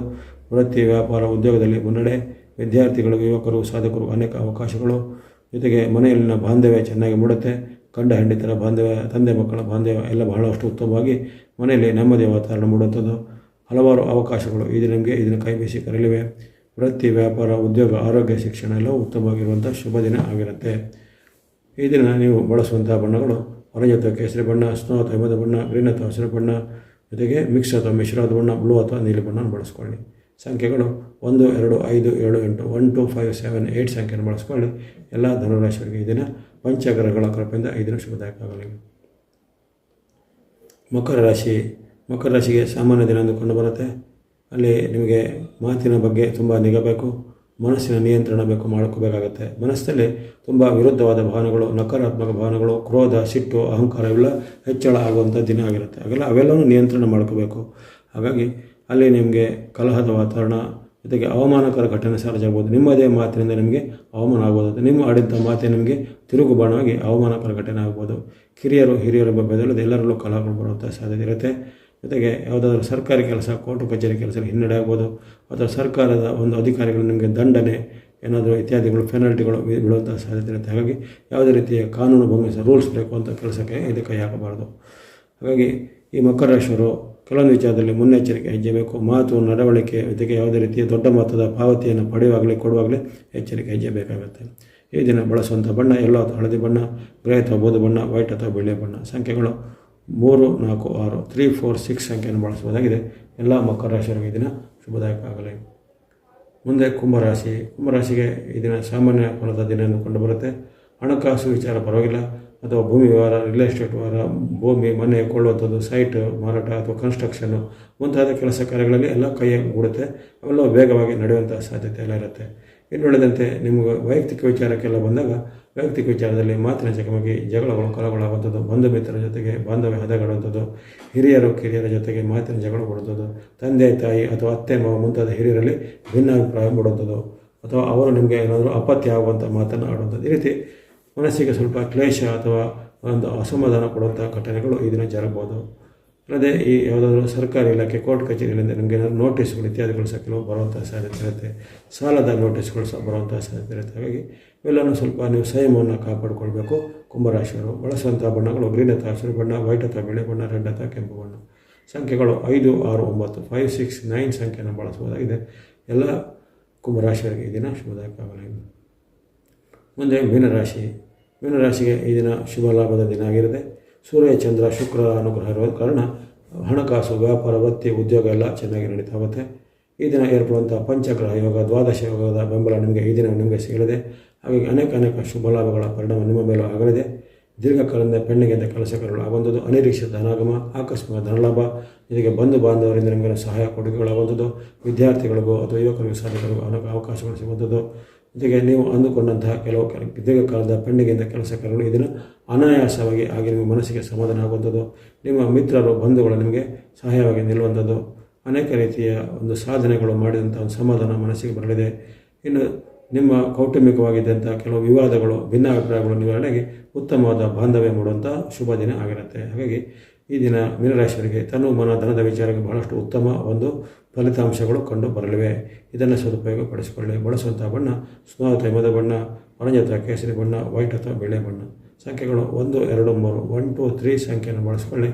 ವೃತ್ತಿ, ವ್ಯಾಪಾರ, ಉದ್ಯೋಗದಲ್ಲಿ ಮುನ್ನಡೆ ವಿದ್ಯಾರ್ಥಿಗಳು ಯುವಕರು, ಸಾಧಕರು ಅನೇಕ ಅವಕಾಶಗಳು. ಜೊತೆಗೆ ಮನೆಯಲ್ಲಿನ ಬಾಂಧವ್ಯ ಚೆನ್ನಾಗಿ ಮೂಡುತ್ತೆ. ಕಂಡ ಹೆಂಡಿತರ ಬಾಂಧವ್ಯ, ತಂದೆ ಮಕ್ಕಳ ಬಾಂಧವ್ಯ ಎಲ್ಲ ಬಹಳಷ್ಟು ಉತ್ತಮವಾಗಿ ಮನೆಯಲ್ಲಿ ನೆಮ್ಮದಿಯ ವಾತಾವರಣ ಮೂಡುವಂಥದ್ದು. ಹಲವಾರು ಅವಕಾಶಗಳು ಇದು ದಿನ ನಿಮಗೆ ಇದನ್ನು ಕೈ ಬೀಸಿ ಕರಲಿವೆ. ವೃತ್ತಿ, ವ್ಯಾಪಾರ, ಉದ್ಯೋಗ, ಆರೋಗ್ಯ, ಶಿಕ್ಷಣ ಎಲ್ಲ ಉತ್ತಮವಾಗಿರುವಂಥ ಶುಭ ದಿನ ಆಗಿರುತ್ತೆ. ಈ ದಿನ ನೀವು ಬಳಸುವಂಥ ಬಣ್ಣಗಳು ಅಥವಾ ಕೇಸರಿ ಬಣ್ಣ, ಸ್ನೋ ಅಥವಾ ಹಿಮದ ಬಣ್ಣ, ಗ್ರೀನ್ ಅಥವಾ ಹಸಿರು ಬಣ್ಣ, ಜೊತೆಗೆ ಮಿಕ್ಸ್ ಅಥವಾ ಮಿಶ್ರವಾದ ಬಣ್ಣ ಬ್ಲೂ ಅಥವಾ ನೀಲಿ ಬಣ್ಣವನ್ನು ಬಳಸ್ಕೊಳ್ಳಿ. ಸಂಖ್ಯೆಗಳು ಒಂದು, ಎರಡು, ಐದು, ಏಳು, ಎಂಟು one two five seven eight ಸಂಖ್ಯೆಯನ್ನು ಬಳಸ್ಕೊಳ್ಳಿ. ಎಲ್ಲ ಧನುರಾಶಿಯವರಿಗೆ ಈ ದಿನ ಪಂಚಗ್ರಹಗಳ ಕೃಪೆಯಿಂದ ಈ ದಿನ ಶುಭದಾಯಕ ಆಗಲಿ ಮಕರ ರಾಶಿ. ಮಕರ ರಾಶಿಗೆ ಸಾಮಾನ್ಯ ದಿನ ಅಂದುಕೊಂಡು ಕಂಡು ಬರುತ್ತೆ. ಅಲ್ಲಿ ನಿಮಗೆ ಮಾತಿನ ಬಗ್ಗೆ ತುಂಬ ನಿಗಬೇಕು, ಮನಸ್ಸಿನ ನಿಯಂತ್ರಣ ಬೇಕು ಮಾಡ್ಕೋಬೇಕಾಗತ್ತೆ. ಮನಸ್ಸಲ್ಲಿ ತುಂಬ ವಿರುದ್ಧವಾದ ಭಾವನೆಗಳು, ನಕಾರಾತ್ಮಕ ಭಾವನೆಗಳು, ಕ್ರೋಧ, ಸಿಟ್ಟು, ಅಹಂಕಾರ ಇವೆಲ್ಲ ಹೆಚ್ಚಳ ಆಗುವಂಥ ದಿನ ಆಗಿರುತ್ತೆ. ಹಾಗೆಲ್ಲ ಅವೆಲ್ಲವೂ ನಿಯಂತ್ರಣ ಮಾಡ್ಕೋಬೇಕು. ಹಾಗಾಗಿ ಅಲ್ಲಿ ನಿಮಗೆ ಕಲಹದ ವಾತಾವರಣ, ಜೊತೆಗೆ ಅವಮಾನಕರ ಘಟನೆ ಸಹಜ ನಿಮ್ಮದೇ ಮಾತಿನಿಂದ ನಿಮಗೆ ಅವಮಾನ ಆಗ್ಬೋದು ನಿಮ್ಮ ಆಡಿದ್ದ ಮಾತೆ ನಿಮಗೆ ತಿರುಗು ಬಾಣವಾಗಿ ಅವಮಾನಕರ ಘಟನೆ ಆಗ್ಬೋದು. ಕಿರಿಯರು, ಹಿರಿಯರ ಬೆದಲ್ಲದೆ ಎಲ್ಲರಲ್ಲೂ ಕಲಹಗಳು ಬರುವಂಥ ಸಾಧ್ಯತೆ ಇರುತ್ತೆ. ಜೊತೆಗೆ ಯಾವುದಾದ್ರೂ ಸರ್ಕಾರಿ ಕೆಲಸ, ಕೋರ್ಟು ಕಚೇರಿ ಕೆಲಸ ಹಿನ್ನಡೆ ಆಗ್ಬೋದು ಅಥವಾ ಸರ್ಕಾರದ ಒಂದು ಅಧಿಕಾರಿಗಳು ನಿಮಗೆ ದಂಡನೆ, ಏನಾದರೂ ಇತ್ಯಾದಿಗಳು, ಪೆನಾಲ್ಟಿಗಳು ಬೀಳುವಂಥ ಸಾಧ್ಯತೆ ಇರುತ್ತೆ. ಹಾಗಾಗಿ ಯಾವುದೇ ರೀತಿಯ ಕಾನೂನು ಭಂಗಿಸ ರೂಲ್ಸ್ ಬೇಕು ಅಂತ ಕೆಲಸಕ್ಕೆ ಇದು ಕೈ ಹಾಕಬಾರ್ದು. ಹಾಗಾಗಿ ಈ ಮಕರ ಕೆಲವೊಂದು ವಿಚಾರದಲ್ಲಿ ಮುನ್ನೆಚ್ಚರಿಕೆ ಹೆಜ್ಜೆ ಬೇಕು ಮಾತು, ನಡವಳಿಕೆ ಜೊತೆಗೆ ಯಾವುದೇ ರೀತಿಯ ದೊಡ್ಡ ಮೊತ್ತದ ಪಾವತಿಯನ್ನು ಪಡೆಯುವಾಗಲೇ, ಕೊಡುವಾಗಲೇ ಎಚ್ಚರಿಕೆ ಹೆಜ್ಜೆ ಬೇಕಾಗುತ್ತೆ ಈ ದಿನ ಬಳಸುವಂಥ ಬಣ್ಣ, ಎಲ್ಲೋ ಅಥವಾ ಹಳದಿ ಬಣ್ಣ ಗ್ರೇ ಅಥವಾ ಬೂದು ಬಣ್ಣ, ವೈಟ್ ಅಥವಾ ಬಿಳಿ ಬಣ್ಣ. ಸಂಖ್ಯೆಗಳು ಮೂರು, ನಾಲ್ಕು, ಆರು ತ್ರೀ ಫೋರ್ ಸಿಕ್ಸ್ ಸಂಖ್ಯೆಯನ್ನು ಬಳಸಬಹುದಾಗಿದೆ. ಎಲ್ಲ ಮಕರ ರಾಶಿಯವರಿಗೆ ದಿನ ಶುಭದಾಯಕ ಆಗಲಿ ಮುಂದೆ ಕುಂಭರಾಶಿ. ಕುಂಭರಾಶಿಗೆ ಈ ದಿನ ಸಾಮಾನ್ಯ ಫಲದ ದಿನ ಕಂಡುಬರುತ್ತೆ ಹಣಕಾಸು ವಿಚಾರ ಪರವಾಗಿಲ್ಲ. ಅಥವಾ ಭೂಮಿ ವ್ಯವಹಾರ ರಿಯಲ್ ಎಸ್ಟೇಟ್ ವ್ಯವಹಾರ, ಭೂಮಿ, ಮನೆ, ಕೊಳ್ಳುವಂಥದ್ದು ಸೈಟ್ ಮಾರಾಟ ಅಥವಾ ಕನ್ಸ್ಟ್ರಕ್ಷನ್ನು ಮುಂತಾದ ಕೆಲಸ ಕಾರ್ಯಗಳಲ್ಲಿ ಎಲ್ಲ ಕೈಯಾಗಿ ಕೂಡುತ್ತೆ ಅವೆಲ್ಲ ವೇಗವಾಗಿ ನಡೆಯುವಂಥ ಸಾಧ್ಯತೆ ಎಲ್ಲ ಇರುತ್ತೆ. ಇನ್ನು ಉಳಿದಂತೆ ನಿಮಗೆ ವೈಯಕ್ತಿಕ ವಿಚಾರಕ್ಕೆಲ್ಲ ಬಂದಾಗ ವೈಯಕ್ತಿಕ ವಿಚಾರದಲ್ಲಿ ಮಾತಿನ ಚಕಮಕಿ, ಜಗಳಗಳು ಕಲಗಳಾಗುವಂಥದ್ದು ಬಂಧು ಮಿತ್ರರ ಜೊತೆಗೆ ಬಾಂಧವ್ಯ ಹದಗಳಂಥದ್ದು ಹಿರಿಯರು ಕಿರಿಯರ ಜೊತೆಗೆ ಮಾತಿನ ಜಗಳ ಕೊಡುವಂಥದ್ದು ತಂದೆ, ತಾಯಿ ಅಥವಾ ಅತ್ತೆ, ಮಾವ ಮುಂತಾದ ಹಿರಿಯರಲ್ಲಿ ಭಿನ್ನಾಭಿಪ್ರಾಯ ಮೂಡುವಂಥದ್ದು ಅಥವಾ ಅವರು ನಿಮಗೆ ಏನಾದರೂ ಅಪತ್ಯ ಆಗುವಂಥ ಮಾತನ್ನು ಆಡುವಂಥದ್ದು. ಈ ರೀತಿ ಮನಸ್ಸಿಗೆ ಸ್ವಲ್ಪ ಕ್ಲೇಷ ಅಥವಾ ಒಂದು ಅಸಮಾಧಾನ ಕೊಡುವಂಥ ಘಟನೆಗಳು ಈ ದಿನ ಜರಗಬಹುದು ಅಲ್ಲದೆ ಈ ಯಾವುದಾದ್ರೂ ಸರ್ಕಾರಿ ಇಲಾಖೆ, ಕೋರ್ಟ್ ಕಚೇರಿಗಳಿಂದ ನಿಮಗೆ ಏನಾದರೂ ನೋಟಿಸ್ಗಳು ಇತ್ಯಾದಿಗಳು ಸಹ ಕೆಲವು ಬರುವಂಥ ಸಾಧ್ಯತೆ ಇರುತ್ತೆ. ಸಾಲದ ನೋಟಿಸ್ಗಳು ಸಹ ಬರುವಂಥ ಸಾಧ್ಯತೆ ಇರುತ್ತೆ. ಹಾಗಾಗಿ ಇವೆಲ್ಲನೂ ಸ್ವಲ್ಪ ನೀವು ಸಂಯಮವನ್ನು ಕಾಪಾಡಿಕೊಳ್ಬೇಕು. ಕುಂಭರಾಶಿಯವರು ಬಳಸುವಂಥ ಬಣ್ಣಗಳು ಗ್ರೀನ್ ಅಥವಾ ಹಸಿರು ಬಣ್ಣ ವೈಟ್ ಅಥವಾ ಬಿಳಿ ಬಣ್ಣ ರೆಡ್ ಅಥವಾ ಕೆಂಪು ಬಣ್ಣ. ಸಂಖ್ಯೆಗಳು ಐದು, ಆರು, ಒಂಬತ್ತು ಫೈವ್ ಸಿಕ್ಸ್ ನೈನ್ ಸಂಖ್ಯೆಯನ್ನು ಬಳಸಬಹುದಾಗಿದೆ ಎಲ್ಲ ಕುಂಭರಾಶಿಯವರಿಗೆ ಈ ದಿನ ಶುಭದಾಯಕವಾಗಲಿ. ಮುಂದೆ ಮೀನರಾಶಿ. ಮೀನರಾಶಿಗೆ ಈ ದಿನ ಶುಭ ಲಾಭದ ದಿನ ಆಗಿರುತ್ತೆ ಸೂರ್ಯ, ಚಂದ್ರ, ಶುಕ್ರ, ಅನುಗ್ರಹ ಇರುವ ಕಾರಣ ಹಣಕಾಸು, ವ್ಯಾಪಾರ, ವೃತ್ತಿ, ಉದ್ಯೋಗ ಎಲ್ಲ ಚೆನ್ನಾಗಿ ನಡೀತಾ ಹೋಗುತ್ತೆ. ಈ ದಿನ ಏರ್ಪಡುವಂಥ ಪಂಚಗ್ರಹ ಯೋಗ, ದ್ವಾದಶ ಯೋಗದ ಬೆಂಬಲ ನಿಮಗೆ ಈ ದಿನ ನಿಮಗೆ ಸಿಗಲಿದೆ. ಹಾಗಾಗಿ ಅನೇಕ ಅನೇಕ ಶುಭ ಲಾಭಗಳ ಪರಿಣಾಮ ನಿಮ್ಮ ಮೇಲೂ ಆಗಲಿದೆ. ದೀರ್ಘಕಾಲದಿಂದ ಪೆಣ್ಣಿಗೆಂದ ಕೆಲಸಗಳು ಆಗುವಂಥದ್ದು, ಅನಿರೀಕ್ಷಿತ ಧನಾಗಮ ಆಕಸ್ಮಿಕ ಧನಲಾಭ ಜೊತೆಗೆ ಬಂಧು ಬಾಂಧವರಿಂದ ನಿಮಗೆ ಸಹಾಯ ಕೊಡುಗೆಗಳಾಗುವಂಥದ್ದು, ವಿದ್ಯಾರ್ಥಿಗಳಿಗೂ ಅಥವಾ ಯುವಕರಿಗೂ ಸಾಧಕರಿಗೂ ಅನೇಕ ಅವಕಾಶಗಳು ಸಿಗುವಂಥದ್ದು. ಜೊತೆಗೆ ನೀವು ಅಂದುಕೊಂಡಂತಹ ಕೆಲವು ಕೆಲ ದೀರ್ಘಕಾಲದ ಪೆಂಡಿಗೆಂದ ಕೆಲಸ ಕಾರ್ಯಗಳು ಇದನ್ನು ಅನಾಯಾಸವಾಗಿ ಆಗಿ ನಿಮ್ಮ ಮನಸ್ಸಿಗೆ ಸಮಾಧಾನ ಆಗುವಂಥದ್ದು. ನಿಮ್ಮ ಮಿತ್ರರು, ಬಂಧುಗಳು ನಿಮಗೆ ಸಹಾಯವಾಗಿ ನಿಲ್ಲುವಂಥದ್ದು. ಅನೇಕ ರೀತಿಯ ಒಂದು ಸಾಧನೆಗಳು ಮಾಡಿದಂಥ ಒಂದು ಸಮಾಧಾನ ಮನಸ್ಸಿಗೆ ಬರಲಿದೆ. ಇನ್ನು ನಿಮ್ಮ ಕೌಟುಂಬಿಕವಾಗಿದ್ದಂಥ ಕೆಲವು ವಿವಾದಗಳು, ಭಿನ್ನಾಭಿಪ್ರಾಯಗಳು ನಿವಾರಣೆಗೆ ಉತ್ತಮವಾದ ಬಾಂಧವ್ಯ ಮಾಡುವಂಥ ಶುಭ ದಿನ ಆಗಿರುತ್ತೆ. ಹಾಗಾಗಿ ಈ ದಿನ ಮೀನರಾಶಿಯವರಿಗೆ ತನು ಮನ ಧನದ ವಿಚಾರಕ್ಕೆ ಬಹಳಷ್ಟು ಉತ್ತಮ ಒಂದು ಫಲಿತಾಂಶಗಳು ಕಂಡು ಬರಲಿವೆ. ಇದನ್ನು ಸದುಪಯೋಗ ಪಡಿಸಿಕೊಳ್ಳಿ ಬಳಸುವಂಥ ಬಣ್ಣ, ಸುಮಾರು ತೈಮದ ಬಣ್ಣ ಅಥವಾ ಕೇಸರಿ ಬಣ್ಣ, ವೈಟ್ ಅಥವಾ ಬಿಳೆ ಬಣ್ಣ. ಸಂಖ್ಯೆಗಳು ಒಂದು, ಎರಡು, ಮೂರು, ಒನ್, ಟು, ತ್ರೀ ಸಂಖ್ಯೆಯನ್ನು ಬಳಸಿಕೊಳ್ಳಿ.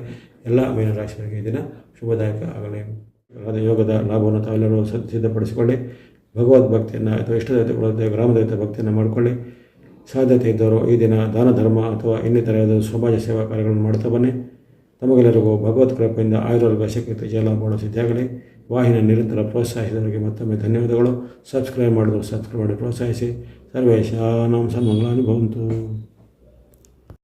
ಎಲ್ಲ ಮೀನರಾಶಿಯವರಿಗೆ ಈ ದಿನ ಶುಭದಾಯಕ ಆಗಲಿ. ಯೋಗದ ಲಾಭವನ್ನು ತಾವೆಲ್ಲರೂ ಸಿದ್ಧ- ಸಿದ್ಧಪಡಿಸಿಕೊಳ್ಳಿ ಭಗವದ್ಭಕ್ತಿಯನ್ನು ಅಥವಾ ಇಷ್ಟದೇವತೆಗಳ ಗ್ರಾಮದೇವತೆ ಭಕ್ತಿಯನ್ನು ಮಾಡಿಕೊಳ್ಳಿ. ಸಾಧ್ಯತೆ ಇದ್ದವರು ಈ ದಿನ ದಾನ, ಧರ್ಮ ಅಥವಾ ಇನ್ನಿತರ ಯಾವುದಾದ್ರು ಸಮಾಜ ಸೇವಾ ಕಾರ್ಯಗಳನ್ನು ಮಾಡ್ತಾ ಬನ್ನಿ. ತಮಗೆಲ್ಲರಿಗೂ ಭಗವತ್ ಕೃಪೆಯಿಂದ ಆಯುರ್ವೇದ ಶಕ್ತಿ ಜಲ ಮಾಡೋ ಸಿದ್ಧಿಯಾಗಲಿ. ವಾಹಿನಿ ನಿರಂತರ ಪ್ರೋತ್ಸಾಹಿಸಿದವರಿಗೆ ಮತ್ತೊಮ್ಮೆ ಧನ್ಯವಾದಗಳು. ಸಬ್ಸ್ಕ್ರೈಬ್ ಮಾಡಿದ್ರು ಸಬ್ಸ್ಕ್ರೈಬ್ ಮಾಡಿ ಪ್ರೋತ್ಸಾಹಿಸಿ. ಸರ್ವೇಶಾನಾಂ ಸನ್ಮಂಗಳಾನಿ ಭವಂತು.